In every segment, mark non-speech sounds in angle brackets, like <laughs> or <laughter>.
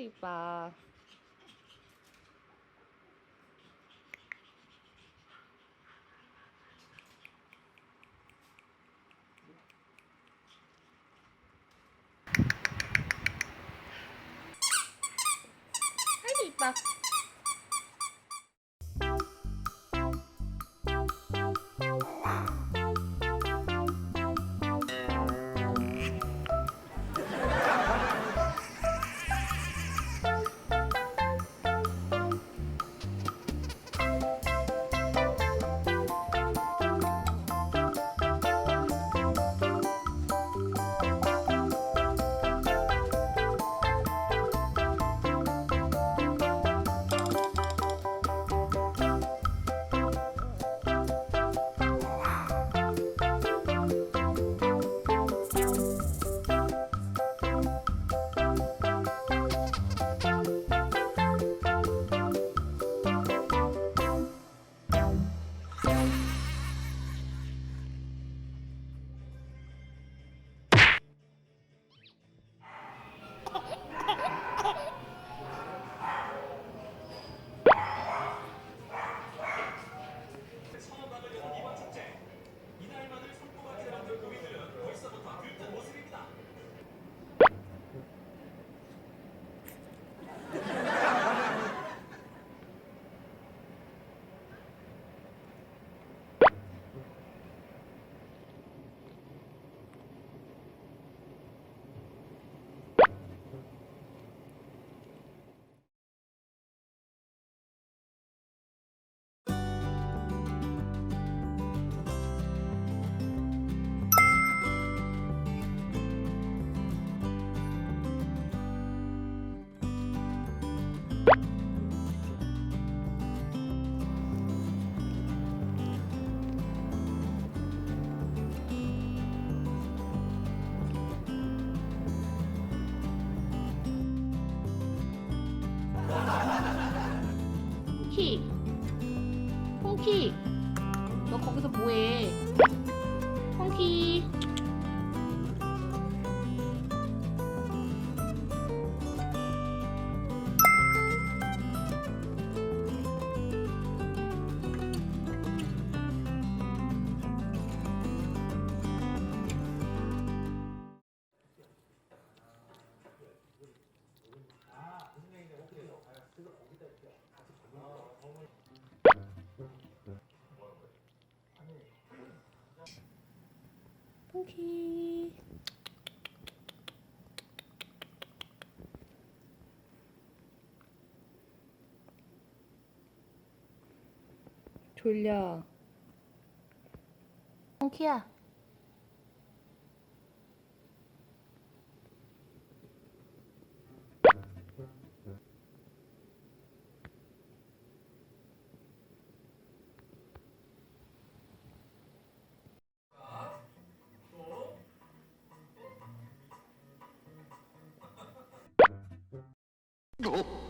이뻐. 아이고 이뻐. 아 홍키 졸려. 홍키야 Oh.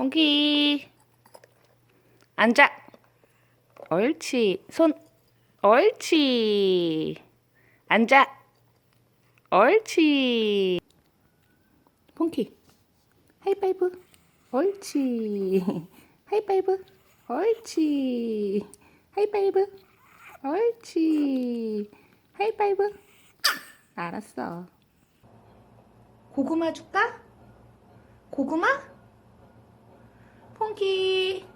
홍키 앉아. 옳지. 손. 옳지. 앉아. 옳지. 펑키. 하이파이브. 옳지. 하이파이브. 옳지. 하이파이브. 옳지. 하이파이브. 알았어. 고구마 줄까? 고구마? 퐁키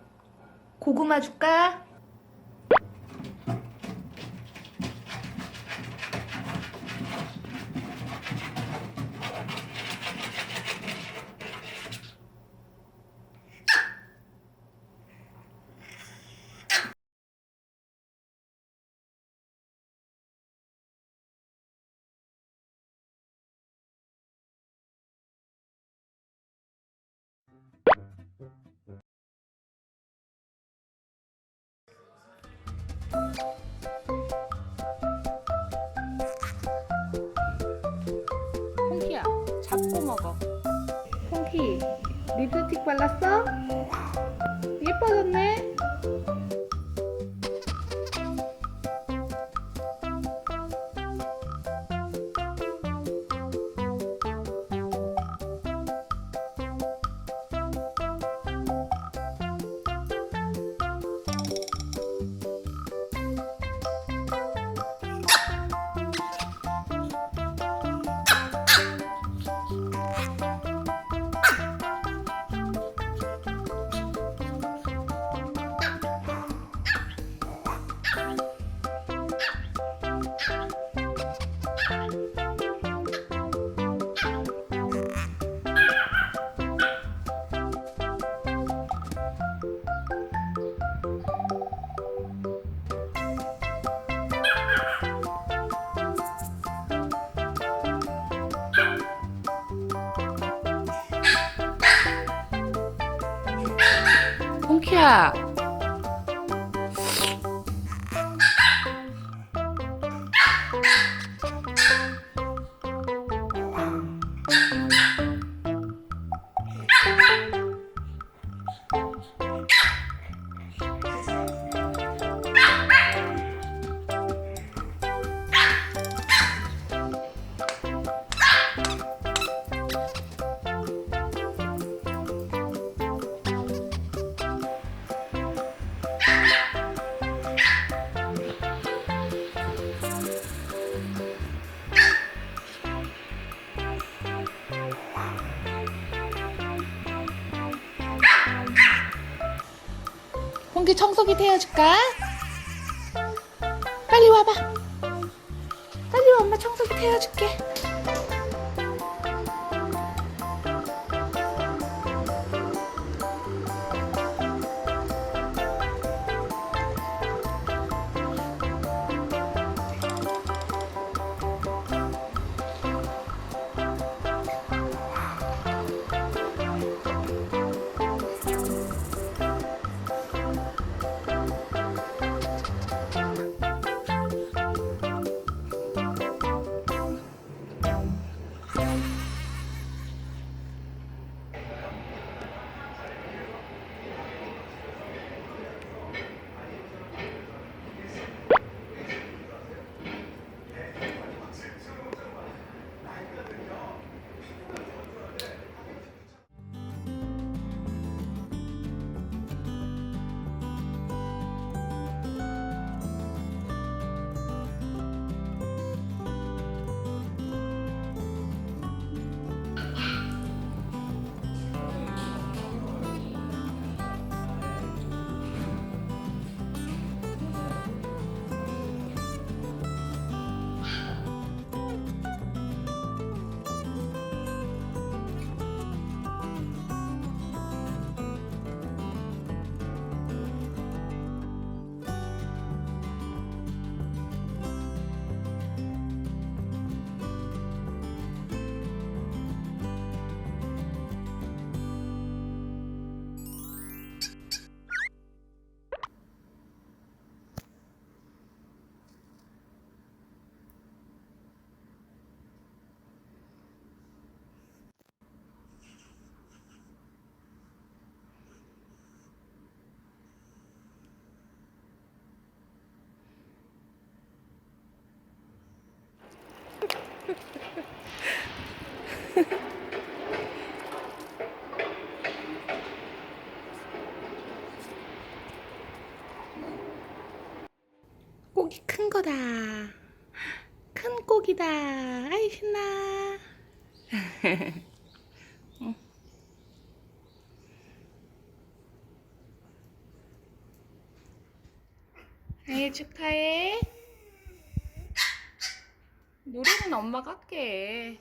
고구마 줄까? 콩키야, 잡고 먹어. 콩키, 립스틱 발랐어? 예뻐졌네? 퐁 청소기 태워줄까? 빨리 와봐. 빨리 와, 엄마 청소기 태워줄게. <laughs> 고기 큰 거다. 큰 고기다. 아이 신나. <laughs> 응. 생일 축하해. 노래는 엄마가 할게.